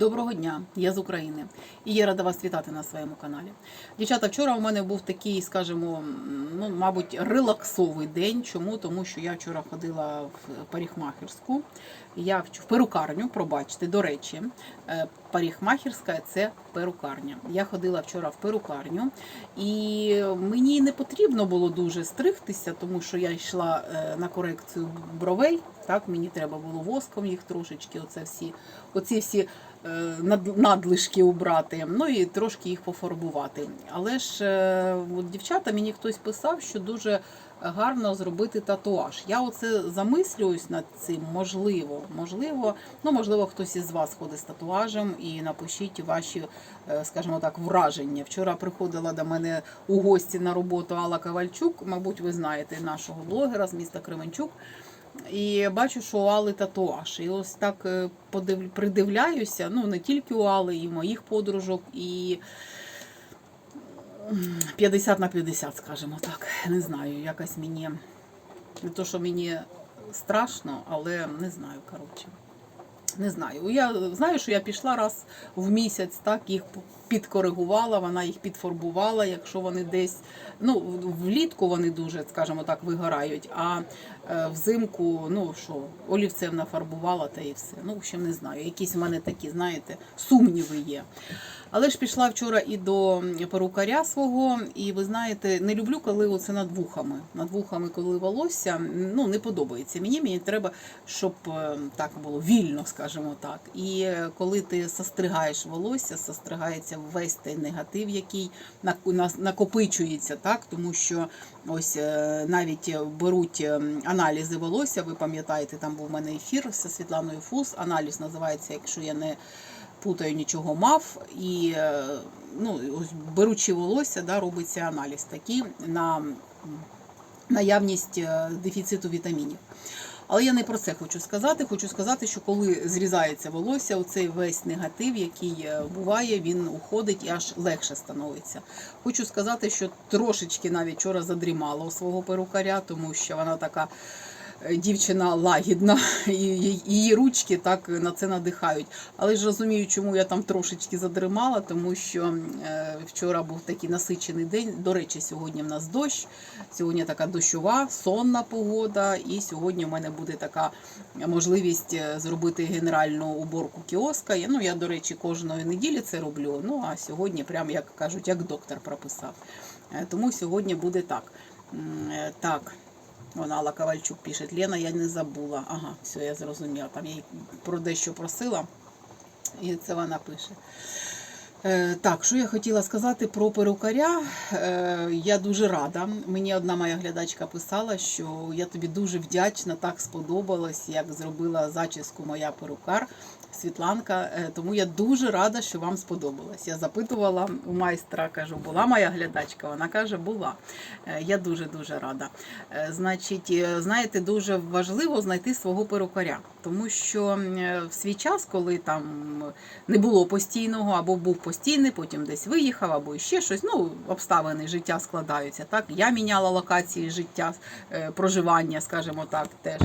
Доброго дня, я з України і я рада вас вітати на своєму каналі. Дівчата, вчора у мене був такий, скажімо, ну, мабуть, релаксовий день. Чому? Тому що я вчора ходила в парикмахерську, я в перукарню, пробачте, до речі, е, парикмахерська це перукарня. Я ходила вчора в перукарню, і мені не потрібно було дуже стригтися, тому що я йшла е, на корекцію бровей. Так, мені треба було воском їх трошечки, оце всі, оці всі надлишки убрати, ну і трошки їх пофарбувати. Але ж е, от дівчата мені хтось писав, що дуже гарно зробити татуаж. Я оце замислююсь над цим. Можливо, можливо, ну можливо, хтось із вас ходить з татуажем і напишіть ваші, е, скажімо так, враження. Вчора приходила до мене у гості на роботу Алла Ковальчук. Мабуть, ви знаєте нашого блогера з міста Кременчук. І бачу, що у Алли татуаж. І ось так е, подив... придивляюся, ну не тільки у Алли, і моїх подружок, і 50 на 50, скажімо так. Не знаю, якось мені не то, що мені страшно, але не знаю, коротше. Не знаю. Я знаю, що я пішла раз в місяць, так їх підкоригувала, вона їх підфарбувала, якщо вони десь. Ну, влітку вони дуже, скажімо так, вигорають, а е, взимку, ну що, олівцем нафарбувала та і все. Ну, в общем, не знаю. Якісь в мене такі, знаєте, сумніви є. Але ж пішла вчора і до перукаря свого, і ви знаєте, не люблю, коли оце над вухами. Над вухами, коли волосся, ну не подобається мені. Мені треба, щоб е, так було вільно, скажімо так. І е, коли ти состригаєш волосся, состригається весь той негатив, який на- на- накопичується, так тому що ось е, навіть беруть е, аналізи волосся. Ви пам'ятаєте, там був у мене ефір зі Світланою Фус. Аналіз називається, якщо я не путаю нічого мав. І е, ну, ось беручи волосся, да, робиться аналіз такий на наявність дефіциту вітамінів. Але я не про це хочу сказати. Хочу сказати, що коли зрізається волосся, оцей весь негатив, який е, буває, він уходить і аж легше становиться. Хочу сказати, що трошечки навіть вчора задрімала у свого перукаря, тому що вона така дівчина лагідна, і її- ручки так на це надихають. Але ж розумію, чому я там трошечки задримала, тому що е, вчора був такий насичений день. До речі, сьогодні в нас дощ. Сьогодні така дощова, сонна погода, і сьогодні в мене буде така можливість е, зробити генеральну уборку кіоска. Ну, я, до речі, кожної неділі це роблю. Ну а сьогодні, прям як кажуть, як доктор прописав. Е, Тому сьогодні буде так. Е, Так. Вона Алла Ковальчук пише, Лена, я не забула. Ага, все, я зрозуміла. Там я їй про дещо просила, і це вона пише. Е, Так, що я хотіла сказати про перукаря. Е, Я дуже рада. Мені одна моя глядачка писала, що я тобі дуже вдячна, так сподобалось, як зробила зачіску моя перукар Світланка. Е, Тому я дуже рада, що вам сподобалось. Я запитувала у майстра, кажу, була моя глядачка? Вона каже, була. Е, Я дуже дуже рада. Е, Значить, знаєте, дуже важливо знайти свого перукаря, тому що в свій час, коли там не було постійного, або був постійний, потім десь виїхав, або ще щось. Ну, обставини життя складаються. Так, я міняла локації життя, проживання, скажімо так, теж.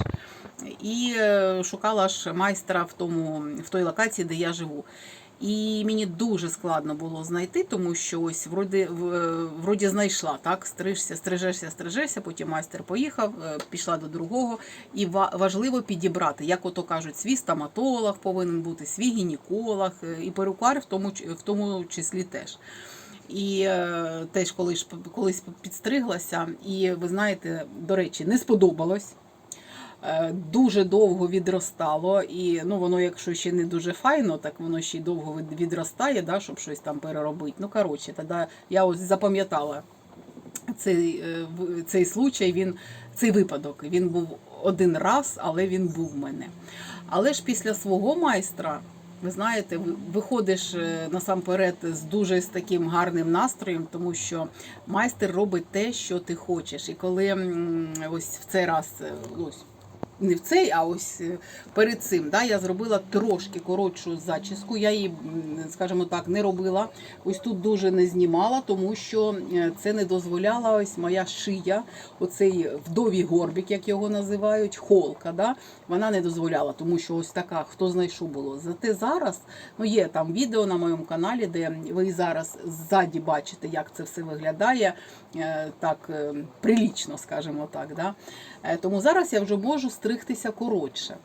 І е, шукала ж майстра в тому в той локації, де я живу. І мені дуже складно було знайти, тому що ось вроді, вроді знайшла, так, стрижся, стрижешся, стрижешся, потім майстер поїхав, е, пішла до другого. І ва- важливо підібрати, як ото кажуть, свій стоматолог повинен бути, свій гінеколог, е, і перукар в тому, в тому числі теж. І е, теж коли ж колись підстриглася, і ви знаєте, до речі, не сподобалось. Е, Дуже довго відростало, і ну воно, якщо ще не дуже файно, так воно ще й довго від- відростає, да, щоб щось там переробити. Ну коротше, тоді я ось запам'ятала цей, е, цей случай, він, цей випадок. Він був один раз, але він був в мене. Але ж після свого майстра, ви знаєте, виходиш е, насамперед з дуже з таким гарним настроєм, тому що майстер робить те, що ти хочеш. І коли ось в цей раз, ось не в цей, а ось е, перед цим. Да, я зробила трошки коротшу зачіску. Я її, скажімо так, не робила. Ось тут дуже не знімала, тому що е, це не дозволяла ось моя шия, оцей вдовій горбик, як його називають, холка. Да, вона не дозволяла, тому що ось така, хто знайшов було. Зате зараз ну є там відео на моєму каналі, де ви зараз ззаді бачите, як це все виглядає е, так прилічно, скажімо так. Да? Тому зараз я вже можу стригтися коротше.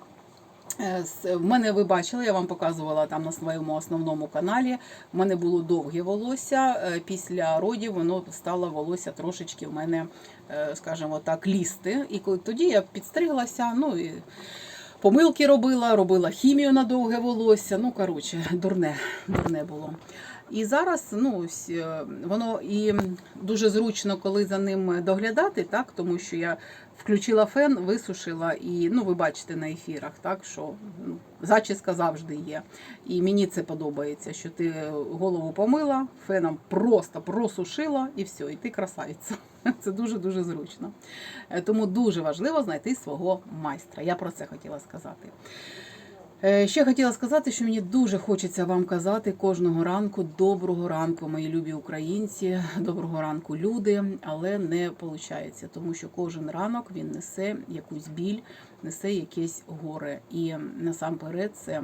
Е, В мене ви бачили, я вам показувала там на своєму основному каналі. В мене було довге волосся. е, Після родів воно стало волосся трошечки в мене, е, скажімо так, лізти. І тоді я підстриглася, ну і помилки робила, робила хімію на довге волосся. Ну, коротше, дурне, дурне було. І зараз ну, воно і дуже зручно, коли за ним доглядати, так, тому що я включила фен, висушила, і ну, ви бачите на ефірах, так, що ну, зачіска завжди є. І мені це подобається, що ти голову помила, феном просто просушила і все, і ти красавиця. Це дуже-дуже зручно. Е, Тому дуже важливо знайти свого майстра. Я про це хотіла сказати. Е, Ще хотіла сказати, що мені дуже хочеться вам казати кожного ранку доброго ранку, мої любі українці, доброго ранку, люди, але не виходить, тому що кожен ранок він несе якусь біль, несе якесь горе. І насамперед це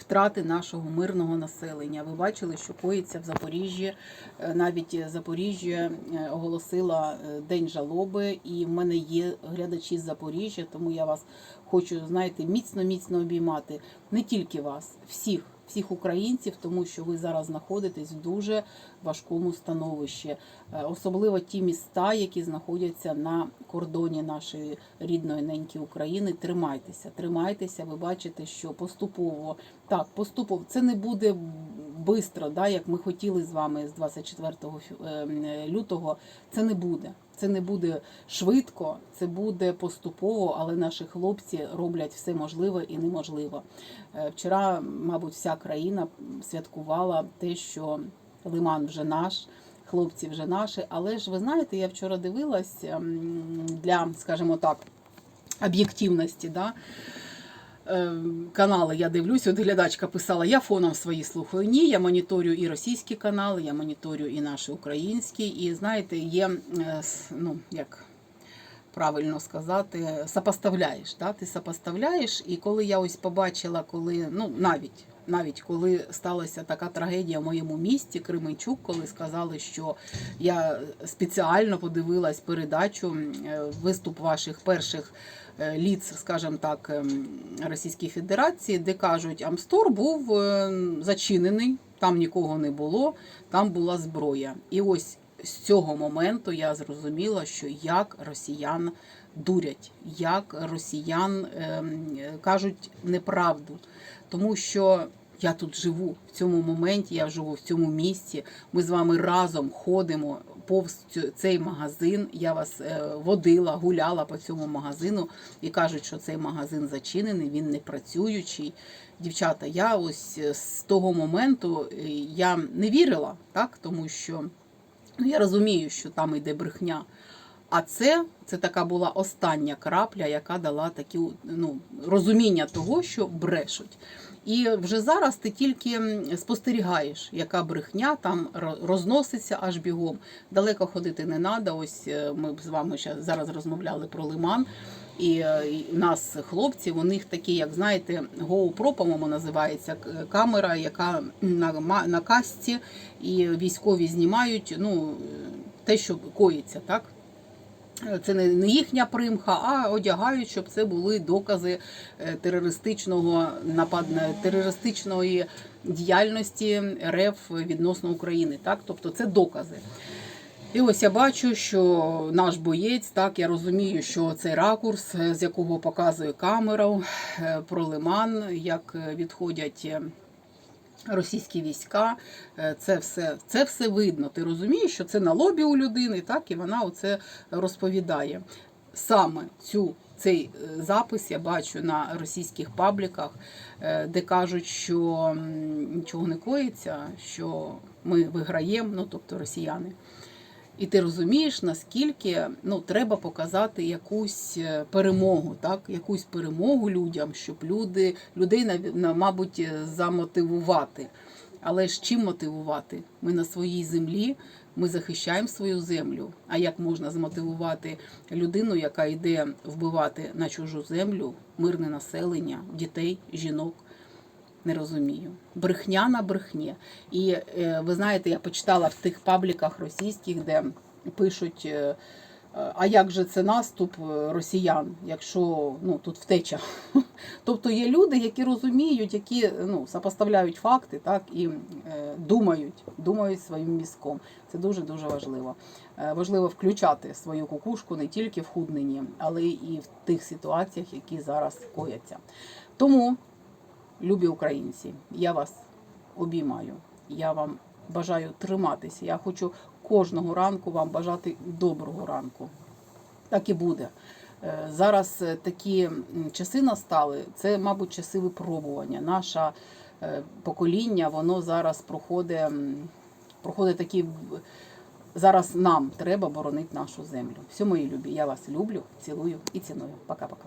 втрати нашого мирного населення. Ви бачили, що коїться в Запоріжжі. Е, Навіть Запоріжжя е, оголосила е, день жалоби, і в мене є глядачі з Запоріжжя, тому я вас хочу, знаєте, міцно міцно обіймати не тільки вас, всіх. Всіх українців, тому що ви зараз знаходитесь в дуже важкому становищі, Е, особливо ті міста, які знаходяться на кордоні нашої рідної неньки України. Тримайтеся, тримайтеся. Ви бачите, що поступово так, поступово це не буде бистро, да, як ми хотіли з вами з 24 фю- е, лютого. Це не буде. Це не буде швидко, це буде поступово, але наші хлопці роблять все можливе і неможливе. Е, Вчора, мабуть, вся країна святкувала те, що лиман вже наш. Хлопці вже наші, але ж ви знаєте, я вчора дивилась ем, для, скажімо так, об'єктивності, да, е, канали я дивлюсь, от глядачка писала, я фоном свої слухаю. Ні, я моніторю і російські канали, я моніторю і наші українські. І знаєте, є, е, ну, як правильно сказати, сопоставляєш. Да? Ти сопоставляєш, і коли я ось побачила, коли, ну, навіть. Навіть коли сталася така трагедія в моєму місті Кременчук, коли сказали, що я спеціально подивилась передачу, е, виступ ваших перших е, ліц, скажімо так, ем, Російської Федерації, де кажуть, Амстор був е, зачинений, там нікого не було, там була зброя. І ось з цього моменту я зрозуміла, що як росіян дурять, як росіян ем, кажуть неправду, тому що. Я тут живу в цьому моменті, я живу в цьому місці. Ми з вами разом ходимо повз цей магазин. Я вас е, водила, гуляла по цьому магазину і кажуть, що цей магазин зачинений, він не працюючий. Дівчата, я ось е, з того моменту е, я не вірила, так, тому що ну, я розумію, що там йде брехня. А це, це така була остання крапля, яка дала такі ну, розуміння того, що брешуть. І вже зараз ти тільки спостерігаєш, яка брехня там розноситься аж бігом. Далеко ходити не треба. Ось е, ми з вами щас- зараз розмовляли про лиман. І, е, у нас хлопці, у них такі, як знаєте, GoPro, по-моєму, називається камера, яка на, на касці, і військові знімають ну, те, що коїться, так? Це не їхня примха, а одягають, щоб це були докази е, терористичного напад терористичної діяльності РФ відносно України. Так, тобто це докази. І ось я бачу, що наш боєць, так я розумію, що цей ракурс, е, з якого показує камеру е, про лиман, як е, відходять. Російські війська, е, це все, це все видно. Ти розумієш, що це на лобі у людини, так і вона оце розповідає. Саме цю цей е, запис я бачу на російських пабліках, е, де кажуть, що нічого не коїться, що ми виграємо, ну тобто росіяни. І ти розумієш, наскільки ну, треба показати якусь е, перемогу, так? якусь перемогу людям, щоб люди, людей, мабуть, е, замотивувати. Але ж чим мотивувати? Ми на своїй землі, ми захищаємо свою землю. А як можна змотивувати людину, яка йде вбивати на чужу землю, мирне населення, дітей, жінок? Не розумію. Брехня на брехні. І е, ви знаєте, я почитала в тих пабліках російських, де пишуть. е, А як же це наступ е, росіян, якщо ну тут втеча? Тобто є люди, які розуміють, які ну сопоставляють факти, так і е, думають, думають своїм мізком. Це дуже дуже важливо. Е, важливо включати свою кукушку не тільки в худненні, але і в тих ситуаціях, які зараз кояться. Тому любі українці, я вас обіймаю. Я вам бажаю триматися. Я хочу кожного ранку вам бажати доброго ранку. Так і буде. Е, Зараз е, такі часи настали. Це, мабуть, часи випробування. Наше покоління, воно зараз проходить, проходить такі. Зараз нам треба боронити нашу землю. Все, мої любі, я вас люблю, цілую і ціную. Пока-пока.